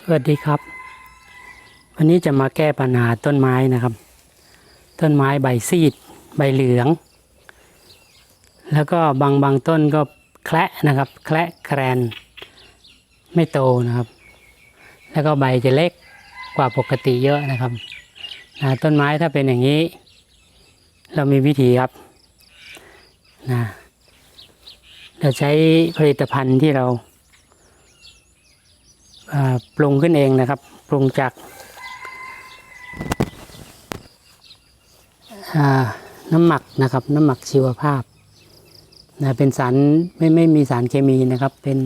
สวัสดีครับ วันนี้จะมาแก้ปัญหาต้นไม้นะครับ ต้นไม้ใบซีด ใบเหลือง แล้วก็บางบางต้นก็แคละนะครับ แคละแครน ไม่โตนะครับ แล้วก็ใบจะเล็กกว่าปกติเยอะนะครับนะต้นไม้ถ้าเป็นอย่างนี้ เรามีวิธีครับนะเราใช้ผลิตภัณฑ์ที่เราอ่า ปรุงขึ้นเองนะครับ ปรุงจากน้ำหมักนะครับ น้ำหมักชีวภาพนะเป็นสารไม่ไม่มีสารเคมีนะครับ เป็น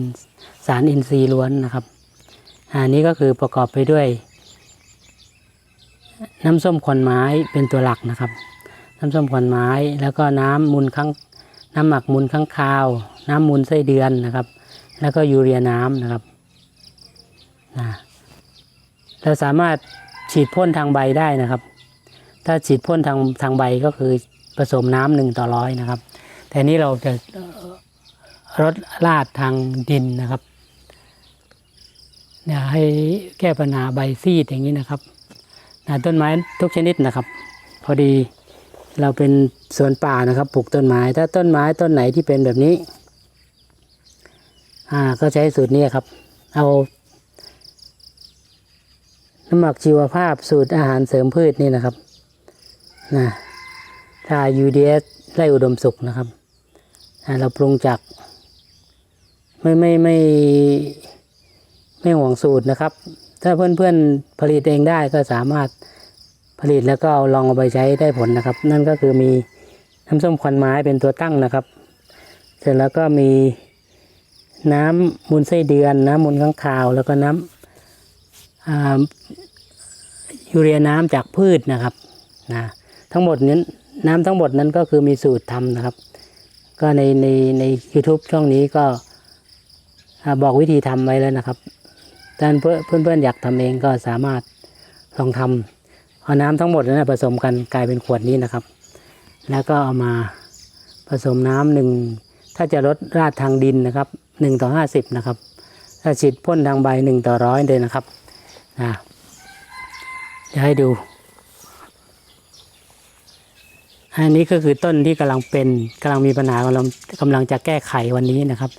สารอินทรีย์ล้วนนะครับอันนี้ก็คือประกอบไปด้วย น้ำส้มขอนไม้เป็นตัวหลักนะครับ น้ำส้มขอนไม้แล้วก็น้ำมูลข้างน้ำหมักมูลข้างคาว น้ำมูลไส้เดือนนะครับ แล้วก็ยูเรียน้ำนะครับ นะเราสามารถฉีดพ่นทางใบได้นะครับ ถ้าฉีดพ่นทางทางใบก็คือผสมน้ำหนึ่งต่อร้อยนะครับ แต่นี้เราจะรดลาดทางดินนะครับเนี่ยให้แก้ปัญหาใบซีดอย่างนี้นะครับนะต้นไม้ทุกชนิดนะครับ พอดีเราเป็นสวนป่านะครับปลูกต้นไม้ ถ้าต้นไม้ต้นไหนที่เป็นแบบนี้อ่าก็ใช้สูตรนี้ครับ เอา น้ำหมักชีวภาพสูตรอาหารเสริมพืชนี่นะครับนะถ้า UDS ไร่อุดมสุขนะครับเราปรุงจากไม่ไม่ไม่ไม่ห่วงสูตรนะครับ ถ้าเพื่อนๆผลิตเองได้ก็สามารถผลิตแล้วก็ลองเอาไปใช้ได้ผลนะครับ นั่นก็คือมีน้ำส้มควันไม้เป็นตัวตั้งนะครับ เสร็จแล้วก็มีน้ำมูลไส้เดือน น้ำมูลข้างคาว แล้วก็น้ำ ยูเรียน้ำจากพืชนะครับนะทั้งหมดนี้น้ำทั้งหมดนั้นก็คือมีสูตรทำนะครับ ก็ในในใน u t u b e ช่องนี้ก็บอกวิธีทำไว้แล้วนะครับท่านเพื่อนเพื่อนอยากทำเองก็สามารถลองทำเอาน้ำทั้งหมดนั้นผสมกันกลายเป็นขวดนี้นะครับ แล้วก็เอามาผสมน้ำหนึ่งถ้าจะลดราดทางดินนะครับหนึ่งต่อห้าสิบนะครับถ้าฉีดพ่นทางใบหนึ่งต่อร้อยเลยนะครับ นะจะให้ดู อันนี้ก็คือต้นที่กำลังเป็นกำลังมีปัญหากำลังกำลังจะแก้ไขวันนี้นะครับ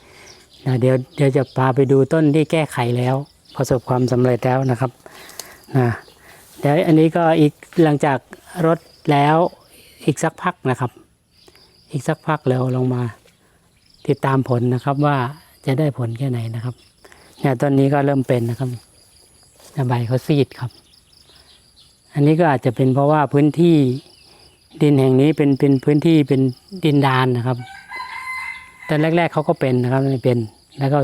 นะเดี๋ยวเดี๋ยวจะพาไปดูต้นที่แก้ไขแล้ว ประสบความสำเร็จแล้วนะครับนะเดี๋ยวอันนี้ก็อีกหลังจากรดแล้วอีกสักพักนะครับ อีกสักพักแล้วลงมาติดตามผลนะครับว่าจะได้ผลแค่ไหนนะครับเนี่ยต้นนี้ก็เริ่มเป็นนะครับ เนี่ใบเขาซีดครับ อันนี้ก็อาจจะเป็นเพราะว่าพื้นที่ดินแห่งนี้เป็นเป็นพื้นที่เป็นดินดานนะครับ แต่แรก ๆเขาก็เป็นนะครับไม่เป็น แล้วก็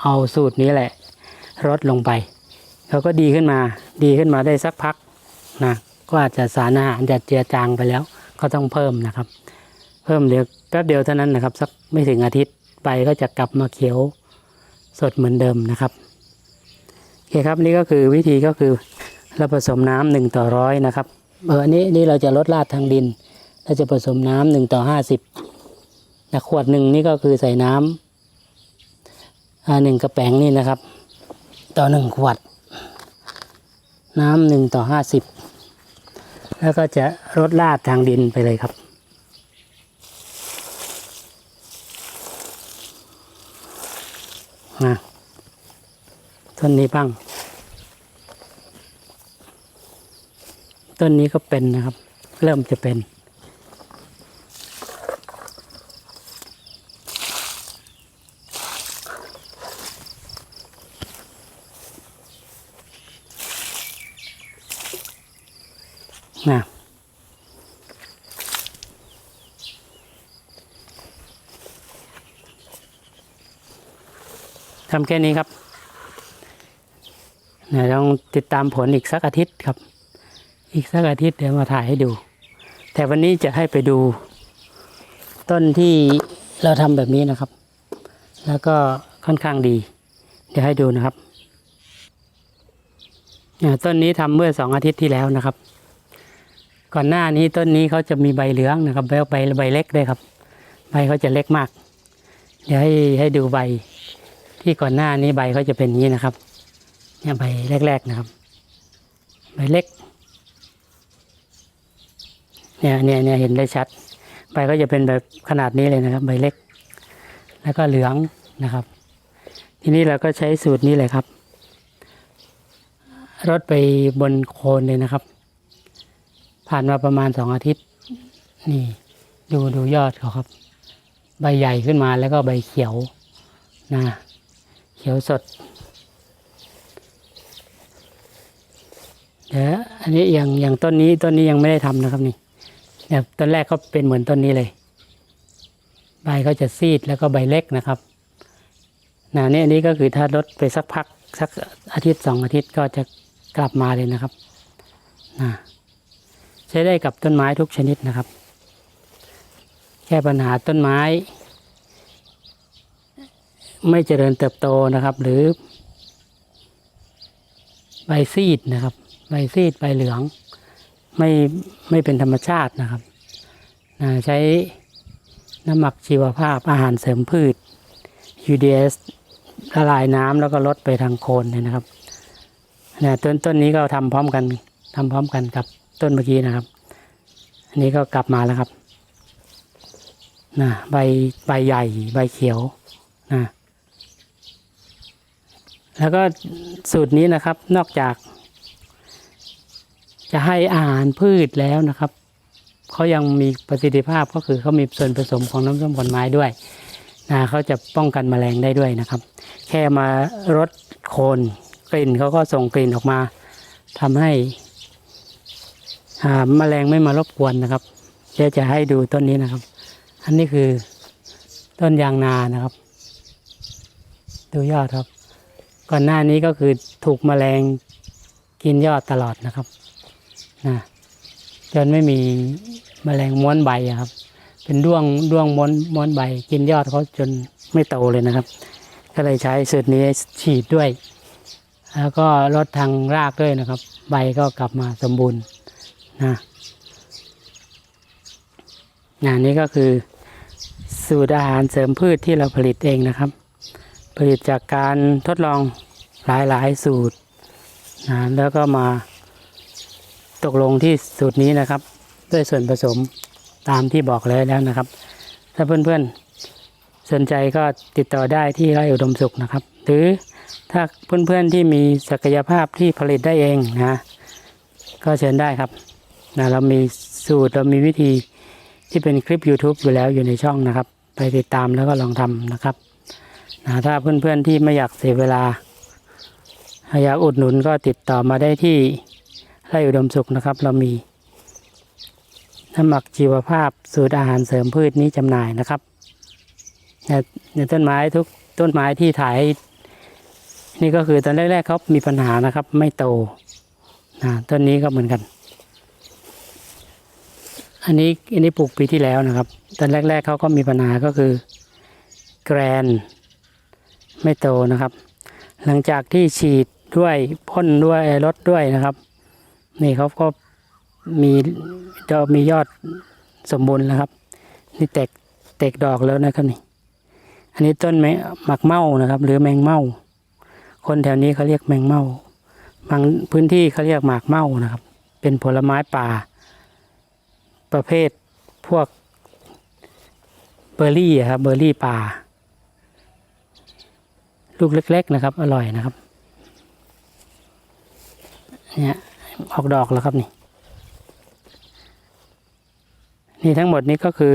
เอาสูตรนี้แหละลดลงไปเขาก็ดีขึ้นมา ดีขึ้นมาได้สักพักนะก็อาจจะสารอาหารจะเจือจางไปแล้ว ก็ต้องเพิ่มนะครับ เพิ่มเดี๋ยวแป๊บเดียวเท่านั้นนะครับ สักไม่ถึงอาทิตย์ใบก็จะกลับมาเขียวสดเหมือนเดิมนะครับ โอเคครับนี่ก็คือวิธีก็คือเราผสมน้ำหนึ่งต่อร้อยนะครับเออนี้นี่เราจะลดราดทางดินเราจะผสมน้ำหนึ่งต่อห้าสิบนะขวดหนึ่งนี่ก็คือใส่น้ำอ่าหนึ่งกระแป้งนี่นะครับ ต่อหนึ่งขวด น้ำหนึ่งต่อห้าสิบแล้วก็จะลดราดทางดินไปเลยครับนะ ต้นนี้บ้าง ต้นนี้ก็เป็นนะครับ เริ่มจะเป็น นะทำแค่นี้ครับ นะต้องติดตามผลอีกสักอาทิตย์ครับ อีกสักอาทิตย์เดี๋ยวมาถ่ายให้ดู แต่วันนี้จะให้ไปดู ต้นที่เราทำแบบนี้นะครับ แล้วก็ค่อนข้างดี เดี๋ยวให้ดูนะครับอ่าต้นนี้ทำเมื่อสองอาทิตย์ที่แล้วนะครับ ก่อนหน้านี้ต้นนี้เขาจะมีใบเหลืองนะครับใบใบใบเล็กด้วยครับ ใบเขาจะเล็กมาก เดี๋ยวให้ให้ดูใบที่ก่อนหน้านี้ใบเขาจะเป็นอย่างนี้นะครับ เนี่ยใบแรกๆนะครับ ใบเล็ก เนี่ยเนี่ยเนี่ยเห็นได้ชัด ใบก็จะเป็นแบบขนาดนี้เลยนะครับ ใบเล็ก แล้วก็เหลืองนะครับ ทีนี้เราก็ใช้สูตรนี้เลยครับรดไปบนโคนเลยนะครับ ผ่านมาประมาณสองอาทิตย์ นี่ ดูดูยอดเขาครับ ใบใหญ่ขึ้นมาแล้วก็ใบเขียวนะเขียวสด เดี๋ยวอันนี้อย่างอย่างต้นนี้ต้นนี้ยังไม่ได้ทำนะครับนี่เนี่ยต้นแรกก็เป็นเหมือนต้นนี้เลย ใบก็จะซีดแล้วก็ใบเล็กนะครับนะเนี่ยอันนี้ก็คือถ้าลดไปสักพักสักอาทิตย์สองอาทิตย์ก็จะกลับมาเลยนะครับนะใช้ได้กับต้นไม้ทุกชนิดนะครับแก้ปัญหาต้นไม้ ไม่เจริญเติบโตนะครับ หรือใบซีดนะครับ ใบซีดใบเหลือง ไม่ไม่เป็นธรรมชาตินะครับนะใช้น้ำหมักชีวภาพอาหารเสริมพืช UDS ละลายน้ำแล้วก็ลดไปทางโคนเลยนะครับนะต้นต้นนี้ก็ทำพร้อมกันทำพร้อมกันกับต้นเมื่อกี้นะครับ อันนี้ก็กลับมาแล้วครับนะใบใบใหญ่ใบเขียวนะแล้วก็สูตรนี้นะครับนอกจาก จะให้อาหารพืชแล้วนะครับเขายังมีประสิทธิภาพก็คือเขามีส่วนผสมของน้ำส้มผลไม้ด้วยนะเขาจะป้องกันแมลงได้ด้วยนะครับ แค่มารดโคนกลิ่นเขาก็ส่งกลิ่นออกมาทำให้แมลงไม่มารบกวนนะครับเดี๋ยวจะให้ดูต้นนี้นะครับ อันนี้คือต้นยางนานะครับ ดูยอดครับ ก่อนหน้านี้ก็คือถูกแมลงกินยอดตลอดนะครับ นะจนไม่มีแมลงม้วนใบครับ เป็นด้วงด้วงม้วนม้วนใบ กินยอดเขาจนไม่โตเลยนะครับ ก็เลยใช้สูตรนี้ฉีดด้วย แล้วก็ลดทางรากด้วยนะครับ ใบก็กลับมาสมบูรณ์นะงานนี้ก็คือสูตรอาหารเสริมพืชที่เราผลิตเองนะครับ ผลิตจากการทดลองหลายๆ สูตรนะแล้วก็มา ตกลงที่สูตรนี้นะครับ ด้วยส่วนผสมตามที่บอกแล้วแล้วนะครับ ถ้าเพื่อนๆสนใจก็ติดต่อได้ที่ไร่อุดมสุขนะครับ หรือถ้าเพื่อนๆที่มีศักยภาพที่ผลิตได้เองนะก็เชิญได้ครับนะเรามีสูตรเรามีวิธีที่เป็นคลิป YouTube อยู่แล้วอยู่ในช่องนะครับ ไปติดตามแล้วก็ลองทำนะครับนะถ้าเพื่อนๆที่ไม่อยากเสียเวลาอยากอุดหนุนก็ติดต่อมาได้ที่ ไร่อุดมสุขนะครับ เรามีน้ำหมักชีวภาพสูตรอาหารเสริมพืชนี้จำหน่ายนะครับในต้นไม้ทุกต้นไม้ที่ถ่าย นี่ก็คือตอนแรกๆเขามีปัญหานะครับ ไม่โตนะต้นนี้ก็เหมือนกัน อันนี้อันนี้ปลูกปีที่แล้วนะครับ ตอนแรก ๆเขาก็มีปัญหาก็คือแกรนไม่โตนะครับ หลังจากที่ฉีดด้วยพ่นด้วยลดด้วยนะครับ นี่เขาก็มีจะมียอดสมบูรณ์แล้วครับ นี่แตกแตกดอกแล้วนะครับนี่ อันนี้ต้นแมหมักเมานะครับ หรือแมงเมาคนแถวนี้เขาเรียกแมงเมาบางพื้นที่เขาเรียกหมากเมานะครับ เป็นผลไม้ป่า ประเภทพวกเบอร์รี่อะครับเบอร์รี่ป่า ลูกเล็ก ๆ นะครับ อร่อยนะครับ เนี่ย ออกดอกแล้วครับนี่ นี่ทั้งหมดนี้ก็คือ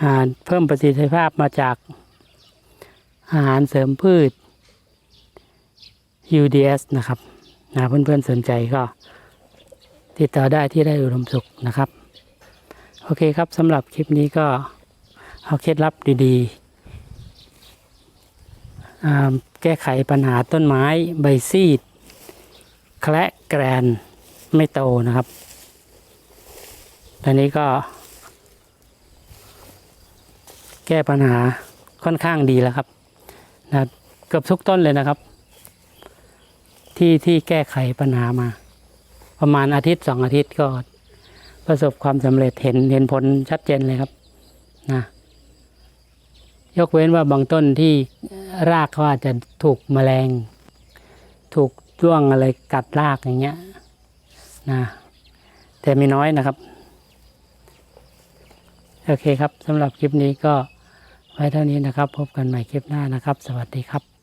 อาหารเพิ่มประสิทธิภาพมาจาก อาหารเสริมพืช UDS นะครับนะเพื่อนๆสนใจก็ ติดต่อได้ที่ได้อุดมสุขนะครับ โอเคครับสำหรับคลิปนี้ก็เอาเคล็ดลับดีๆ แก้ไขปัญหาต้นไม้ใบซีด แคละแกรนไม่โตนะครับตอนนี้ก็ แก้ปัญหาค่อนข้างดีแล้วครับนะเกือบทุกต้นเลยนะครับ ที่ที่แก้ไขปัญหามา ประมาณอาทิตย์สองอาทิตย์ก็ประสบความสำเร็จเห็นเห็นผลชัดเจนเลยครับนะยกเว้นว่าบางต้นที่รากเขาอาจจะถูกแมลง ถูก จ้วงอะไรกัดรากอย่างเงี้ยนะแต่มีน้อยนะครับ โอเคครับสำหรับคลิปนี้ก็ไว้เท่านี้นะครับ พบกันใหม่คลิปหน้านะครับ สวัสดีครับ